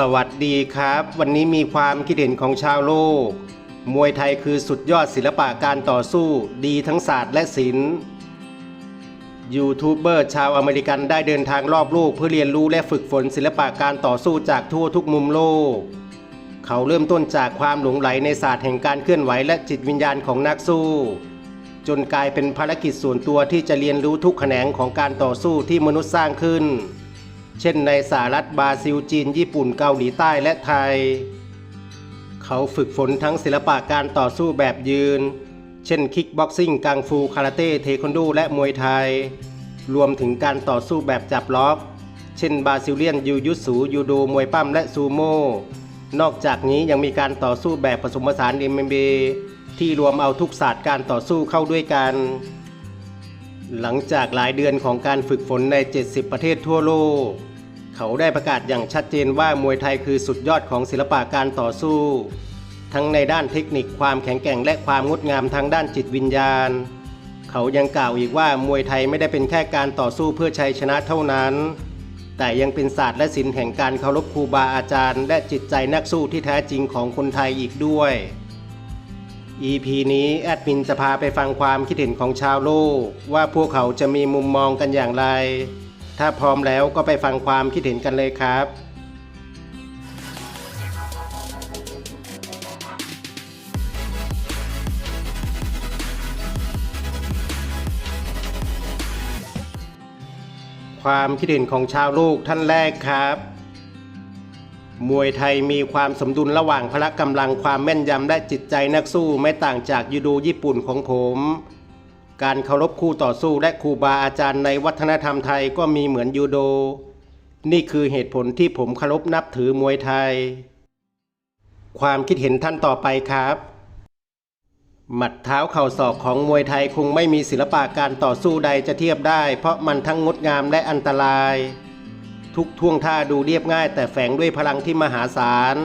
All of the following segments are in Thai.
สวัสดีครับ วันนี้มีความคิดเห็นของชาวโลก มวยไทยคือสุดยอดศิลปะการต่อสู้ดีทั้งศาสตร์และศิลป์ยูทูบเบอร์ชาวอเมริกันได้เดินทางรอบโลกเพื่อเรียนรู้และฝึกฝนศิลปะการต่อสู้จากทั่วทุกมุมโลก เขาเริ่มต้นจากความหลงไหลในศาสตร์แห่งการเคลื่อนไหวและจิตวิญญาณของนักสู้ จนกลายเป็นภารกิจส่วนตัวที่จะเรียนรู้ทุกแขนงของการต่อสู้ที่มนุษย์สร้างขึ้น เช่นในสหรัฐบราซิลจีน ญี่ปุ่นเกาหลีใต้และไทย เขาฝึกฝนทั้งศิลปะการต่อสู้แบบยืน เช่นคิกบ็อกซิ่งกังฟูคาราเต้เทควันโดและมวยไทย รวมถึงการต่อสู้แบบจับล็อก เช่นบราซิเลียนยูยุสูยูโดมวยปั้มและซูโม่นอกจากนี้ยังมีการต่อสู้แบบผสมผสาน MMA ที่รวมเอาทุกศาสตร์การต่อสู้เข้าด้วยกัน หลังจากหลายเดือนของการฝึกฝนใน 70 ประเทศทั่วโลก เขาได้ประกาศอย่างชัดเจนว่ามวยไทยคือสุดยอดของศิลปะการต่อสู้ ทั้งในด้านเทคนิคความแข็งแกร่งและความงดงามทางด้านจิตวิญญาณ เขายังกล่าวอีกว่ามวยไทยไม่ได้เป็นแค่การต่อสู้เพื่อชัยชนะเท่านั้น แต่ยังเป็นศาสตร์และศิลป์แห่งการเคารพครูบาอาจารย์ และจิตใจนักสู้ที่แท้จริงของคนไทยอีกด้วย EP นี้แอดมินจะพาไปฟังความคิดเห็นของชาวโลก ว่าพวกเขาจะมีมุมมองกันอย่างไร ถ้าพร้อมแล้วก็ไปฟังความคิดเห็นกันเลยครับ ความคิดเห็นของชาวโลกท่านแรกครับ มวยไทยมีความสมดุลระหว่างพละกำลังความแม่นยำและจิตใจนักสู้ไม่ต่างจากยูโดญี่ปุ่นของผม การเคารพคู่ต่อสู้และครูบาอาจารย์ในวัฒนธรรมไทยก็มีเหมือนยูโด นี่คือเหตุผลที่ผมเคารพนับถือมวยไทย ความคิดเห็นท่านต่อไปครับ หมัดเท้าเข่าศอกของมวยไทยคงไม่มีศิลปะการต่อสู้ใดจะเทียบได้ เพราะมันทั้งงดงามและอันตราย ทุกท่วงท่าดูเรียบง่าย แต่แฝงด้วยพลังที่มหาศาล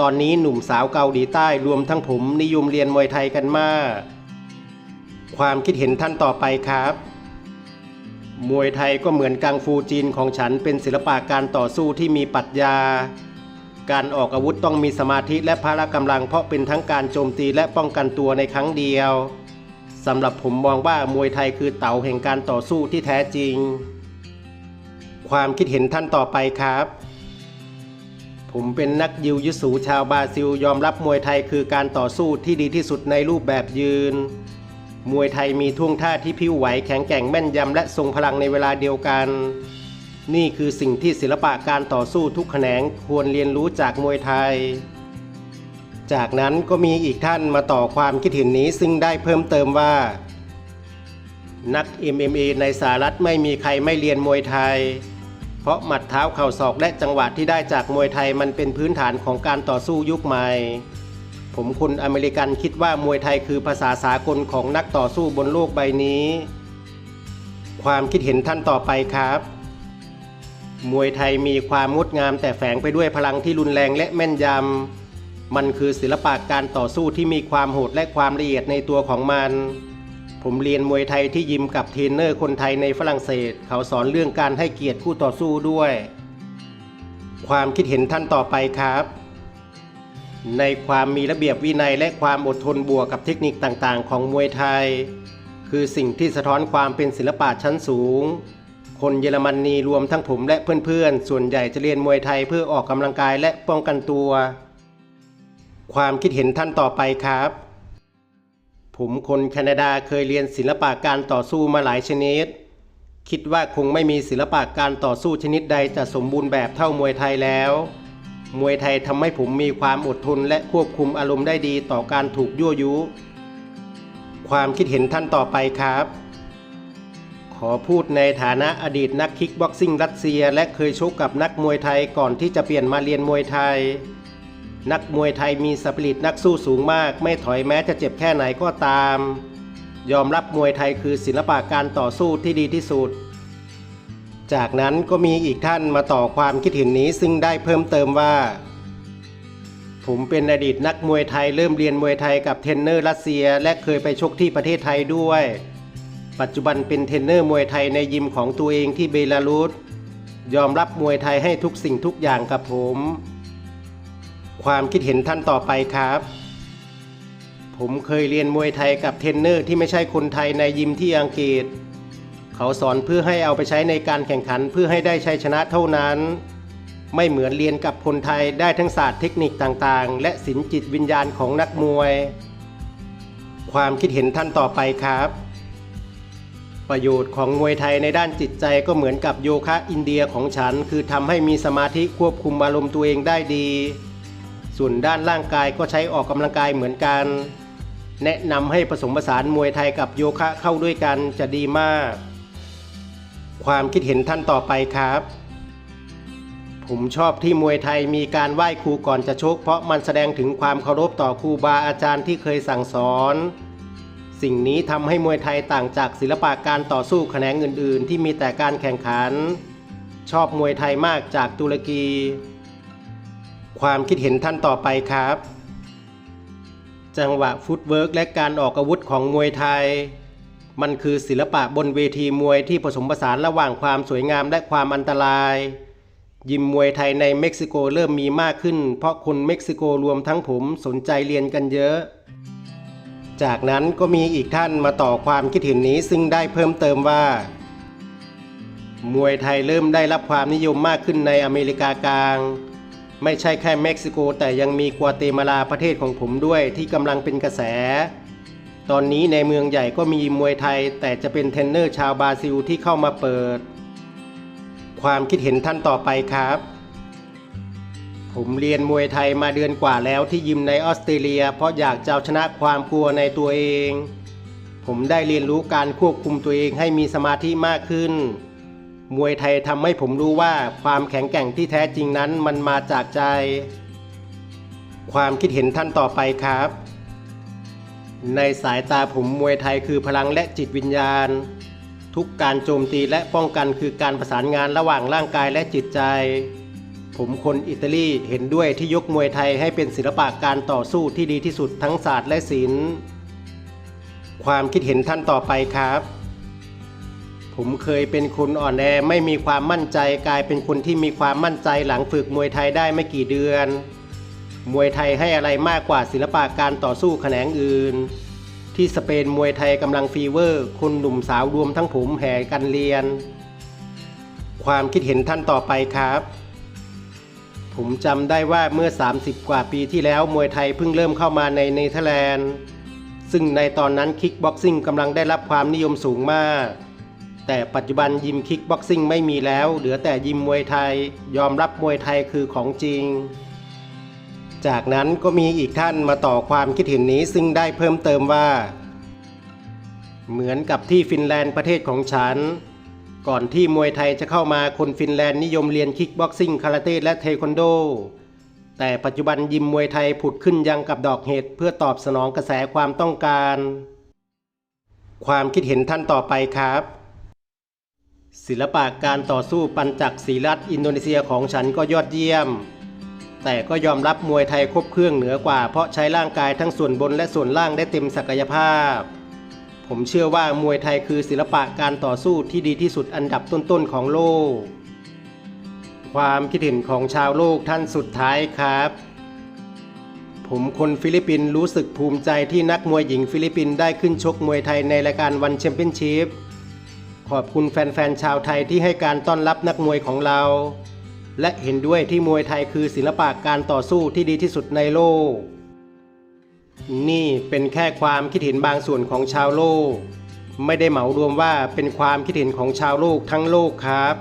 ตอนนี้หนุ่มสาวเกาหลีใต้รวมทั้งผมนิยมเรียนมวยไทยกันมาก ความคิดเห็นท่านต่อไปครับ มวยไทยก็เหมือนกังฟูจีนของฉันเป็นศิลปะการต่อสู้ที่มีปรัชญา การออกอาวุธต้องมีสมาธิและพละกำลังเพราะเป็นทั้งการโจมตีและป้องกันตัวในครั้งเดียวสำหรับผมมองว่ามวยไทยคือเต่าแห่งการต่อสู้ที่แท้จริง ความคิดเห็นท่านต่อไปครับ ผมเป็นนักยิวยุสูชาวบราซิลยอมรับมวยไทยคือการต่อสู้ที่ดีที่สุดในรูปแบบยืน มวยไทยมีท่วงท่าที่พิ้วไหวแข็งแกร่งแม่นยำและทรงพลังในเวลาเดียวกัน นี่คือสิ่งที่ศิลปะการต่อสู้ทุกแขนงควรเรียนรู้จากมวยไทยจากนั้นก็มีอีกท่านมาต่อความคิดเห็นนี้ซึ่งได้เพิ่มเติมว่า นัก MMA ในสหรัฐไม่มีใครไม่เรียนมวยไทย เพราะหมัดเท้าเข่าศอกและจังหวะที่ได้จากมวยไทยมันเป็นพื้นฐานของการต่อสู้ยุคใหม่ ผมคนอเมริกันคิดว่ามวยไทยคือภาษาสากลของนักต่อสู้บนโลกใบนี้ ความคิดเห็นท่านต่อไปครับ มวยไทยมีความงดงามแต่แฝงไปด้วยพลังที่รุนแรงและแม่นยำ มันคือศิลปะการต่อสู้ที่มีความโหดและความละเอียดในตัวของมัน ผมเรียนมวยไทยที่ยิมกับเทรนเนอร์คนไทยในฝรั่งเศส เขาสอนเรื่องการให้เกียรติคู่ต่อสู้ด้วย ความคิดเห็นท่านต่อไปครับ ในความมีระเบียบวินัยและความอดทนบวกกับเทคนิคต่างๆ ของมวยไทย คือสิ่งที่สะท้อนความเป็นศิลปะชั้นสูง คนเยอรมนนีรวมทั้งผมและเพื่อนๆ ส่วนใหญ่จะเรียนมวยไทยเพื่อออกกำลังกายและป้องกันตัว ความคิดเห็นท่านต่อไปครับ ผมคนแคนาดาเคยเรียนศิลปะการต่อสู้มาหลายชนิด คิดว่าคงไม่มีศิลปะการต่อสู้ชนิดใดจะสมบูรณ์แบบเท่ามวยไทยแล้ว มวยไทยทำให้ผมมีความอดทนและควบคุมอารมณ์ได้ดีต่อการถูกยั่วยุ ความคิดเห็นท่านต่อไปครับ ขอพูดในฐานะอดีตนักคิกบ็อกซิ่งรัสเซีย และเคยชกกับนักมวยไทยก่อนที่จะเปลี่ยนมาเรียนมวยไทย นักมวยไทยมีสปิริตนักสู้สูงมาก ไม่ถอยแม้จะเจ็บแค่ไหนก็ตาม ยอมรับมวยไทยคือศิลปะการต่อสู้ที่ดีที่สุด จากนั้นก็มีอีกท่านมาต่อความคิดเห็นนี้ซึ่งได้เพิ่มเติมว่า ผมเป็นอดีตนักมวยไทยเริ่มเรียนมวยไทยกับเทรนเนอร์รัสเซีย และเคยไปชกที่ประเทศไทยด้วย ปัจจุบันเป็นเทรนเนอร์มวยไทยในยิมของตัวเองที่เบลารุสยอมรับมวยไทยให้ทุกสิ่งทุกอย่างกับผม ความคิดเห็นท่านต่อไปครับ ผมเคยเรียนมวยไทยกับเทรนเนอร์ที่ไม่ใช่คนไทยในยิมที่อังกฤษ เขาสอนเพื่อให้เอาไปใช้ในการแข่งขันเพื่อให้ได้ชัยชนะเท่านั้น ไม่เหมือนเรียนกับคนไทยได้ทั้งศาสตร์เทคนิคต่างๆ และศิลจิตวิญญาณของนักมวย ความคิดเห็นท่านต่อไปครับประโยชน์ของมวยไทยในด้านจิตใจก็เหมือนกับโยคะอินเดียของฉัน คือทำให้มีสมาธิควบคุมอารมณ์ตัวเองได้ดี ส่วนด้านร่างกายก็ใช้ออกกำลังกายเหมือนกัน แนะนำให้ผสมผสานมวยไทยกับโยคะเข้าด้วยกันจะดีมาก ความคิดเห็นท่านต่อไปครับ ผมชอบที่มวยไทยมีการไหว้ครูก่อนจะชก เพราะมันแสดงถึงความเคารพต่อครูบาอาจารย์ที่เคยสั่งสอนสิ่งนี้ทำให้มวยไทยต่างจากศิลปะการต่อสู้แขนงอื่น ๆ ที่มีแต่การแข่งขัน ชอบมวยไทยมากจากตุรกี ความคิดเห็นท่านต่อไปครับ จังหวะฟุตเวิร์กและการออกอาวุธของมวยไทย มันคือศิลปะบนเวทีมวยที่ผสมผสานระหว่างความสวยงามและความอันตราย ยิมมวยไทยในเม็กซิโกเริ่มมีมากขึ้น เพราะคนเม็กซิโกรวมทั้งผมสนใจเรียนกันเยอะ จากนั้นก็มีอีกท่านมาต่อความคิดเห็นนี้ซึ่งได้เพิ่มเติมว่ามวยไทยเริ่มได้รับความนิยมมากขึ้นในอเมริกากลาง ไม่ใช่แค่เม็กซิโก แต่ยังมีกัวเตมาลาประเทศของผมด้วยที่กำลังเป็นกระแส ตอนนี้ในเมืองใหญ่ก็มีมวยไทย แต่จะเป็นเทรนเนอร์ชาวบราซิลที่เข้ามาเปิด ความคิดเห็นท่านต่อไปครับ ผมเรียนมวยไทยมาเดือนกว่าแล้วที่ยิมในออสเตรเลีย เพราะอยากจะชนะความกลัวในตัวเอง ผมได้เรียนรู้การควบคุมตัวเองให้มีสมาธิมากขึ้น มวยไทยทำให้ผมรู้ว่าความแข็งแกร่งที่แท้จริงนั้นมันมาจากใจ ความคิดเห็นท่านต่อไปครับ ในสายตาผมมวยไทยคือพลังและจิตวิญญาณ ทุกการโจมตีและป้องกันคือการประสานงานระหว่างร่างกายและจิตใจ ผมคนอิตาลีเห็นด้วยที่ยกมวยไทยให้เป็นศิลปะการต่อสู้ที่ดีที่สุดทั้งศาสตร์และศิลป์ความคิดเห็นท่านต่อไปครับ ผมเคยเป็นคนอ่อนแอไม่มีความมั่นใจกลายเป็นคนที่มีความมั่นใจหลังฝึกมวยไทยได้ไม่กี่เดือน มวยไทยให้อะไรมากกว่าศิลปะการต่อสู้แขนงอื่น ที่สเปนมวยไทยกำลังฟีเวอร์ คนหนุ่มสาวรวมทั้งผมแห่กันเรียน ความคิดเห็นท่านต่อไปครับ ผมจำได้ว่าเมื่อ 30 กว่าปีที่แล้วมวยไทยเพิ่งเริ่มเข้ามาในเนเธอร์แลนด์ ซึ่งในตอนนั้นคิกบ็อกซิ่งกำลังได้รับความนิยมสูงมาก แต่ปัจจุบันยิมคิกบ็อกซิ่งไม่มีแล้ว เหลือแต่ยิมมวยไทย ยอมรับมวยไทยคือของจริง จากนั้นก็มีอีกท่านมาต่อความคิดเห็นนี้ซึ่งได้เพิ่มเติมว่า เหมือนกับที่ฟินแลนด์ประเทศของฉัน ก่อนที่มวยไทยจะเข้ามาคนฟินแลนด์นิยมเรียนคิกบ็อกซิ่งคาราเต้และเทควันโดแต่ปัจจุบันยิมมวยไทยผุดขึ้นยังกับดอกเห็ดเพื่อตอบสนองกระแสความต้องการ ความคิดเห็นท่านต่อไปครับ ศิลปะการต่อสู้ปัญจักศีรัตอินโดนีเซียของฉันก็ยอดเยี่ยม แต่ก็ยอมรับมวยไทยครบเครื่องเหนือกว่า เพราะใช้ร่างกายทั้งส่วนบนและส่วนล่างได้เต็มศักยภาพ ผมเชื่อว่ามวยไทยคือศิลปะการต่อสู้ที่ดีที่สุดอันดับต้นๆของโลก ความคิดเห็นของชาวโลกท่านสุดท้ายครับ ผมคนฟิลิปปินส์รู้สึกภูมิใจที่นักมวยหญิงฟิลิปปินส์ได้ขึ้นชกมวยไทยในรายการวันแชมเปี้ยนชิพ ขอบคุณแฟนๆชาวไทยที่ให้การต้อนรับนักมวยของเรา และเห็นด้วยที่มวยไทยคือศิลปะการต่อสู้ที่ดีที่สุดในโลก นี่เป็นแค่ความคิดเห็นบางส่วนของชาวโลก ไม่ได้เหมารวมว่าเป็นความคิดเห็นของชาวโลกทั้งโลกครับ